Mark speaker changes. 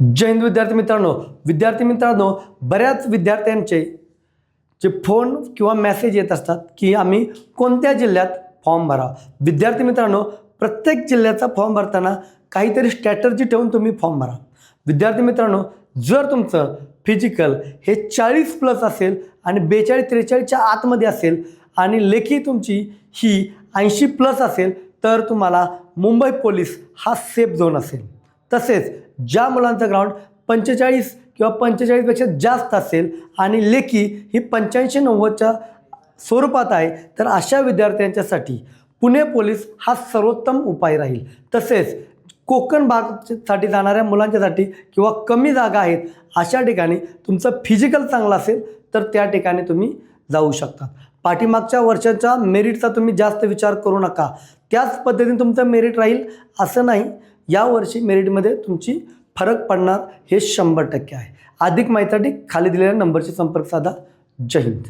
Speaker 1: जय हिंद विद्यार्थी मित्रांनो. विद्यार्थी मित्रांनो बऱ्याच विद्यार्थ्यांचे जे फोन किंवा मेसेज येत असतात की आम्ही कोणत्या जिल्ह्यात फॉर्म भरा विद्यार्थी मित्रांनो प्रत्येक जिल्ह्याचा फॉर्म भरताना काहीतरी स्ट्रॅटर्जी ठेवून तुम्ही फॉर्म भरा. विद्यार्थी मित्रांनो जर तुमचं फिजिकल हे चाळीस प्लस असेल आणि बेचाळीस त्रेचाळीसच्या आतमध्ये असेल आणि लेखी तुमची ही ऐंशी प्लस असेल तर तुम्हाला मुंबई पोलीस हा सेफ झोन असेल. तसेच ज्या मुलांचं ग्राउंड पंचेचाळीस किंवा पंचेचाळीसपेक्षा जास्त असेल आणि लेखी ही पंच्याऐंशी नव्वदच्या स्वरूपात आहे तर अशा विद्यार्थ्यांच्यासाठी पुणे पोलीस हा सर्वोत्तम उपाय राहील. तसेच कोकण भागसाठी जाणाऱ्या मुलांच्यासाठी किंवा कमी जागा आहेत अशा ठिकाणी तुमचं फिजिकल चांगलं असेल तर त्या ठिकाणी तुम्ही जाऊ शकता. पाठीमागच्या वर्षाच्या मेरिटचा तुम्ही जास्त विचार करू नका. त्याच पद्धतीने तुमचं मेरिट राहील असं नाही. यावर्षी मेरिटमध्ये तुमची फरक पडणार हे शंभर टक्के आहे. अधिक माहितीसाठी खाली दिलेल्या नंबरशी संपर्क साधा. जय हिंद.